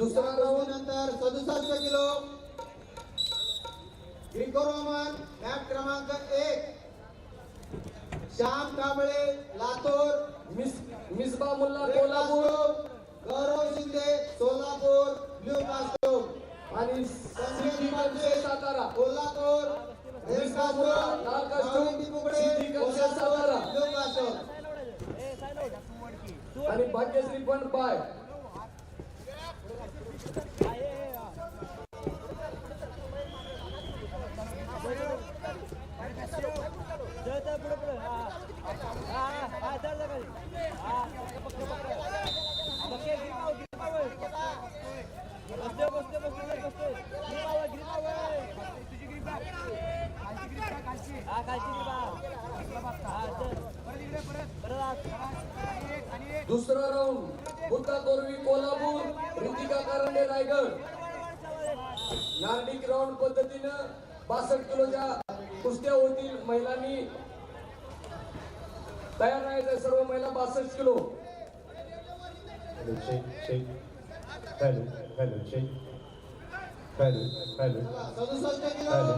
दुसरा राऊंड नंतर सदुसष्ट किलो. ग्रिको रोमन मॅट क्रमांक एक. Shyam Kamble Latur. Miss Misba Mulla Kolhapur. Gaurav Shinde Solapur. Blue costume आणि सातारा? कोल्हापूर. रेड पुढे लाल चल दुसरा round Buddha Korvi Kolhapur Ritika Karande Raigad. Nordic round पद्धतीनं बासष्ट किलोच्या कुस्त्या होतील महिलांनी तयार राहायचंय सर्व महिला बासष्ट kilo. Hello hello hello hello hello. Hello.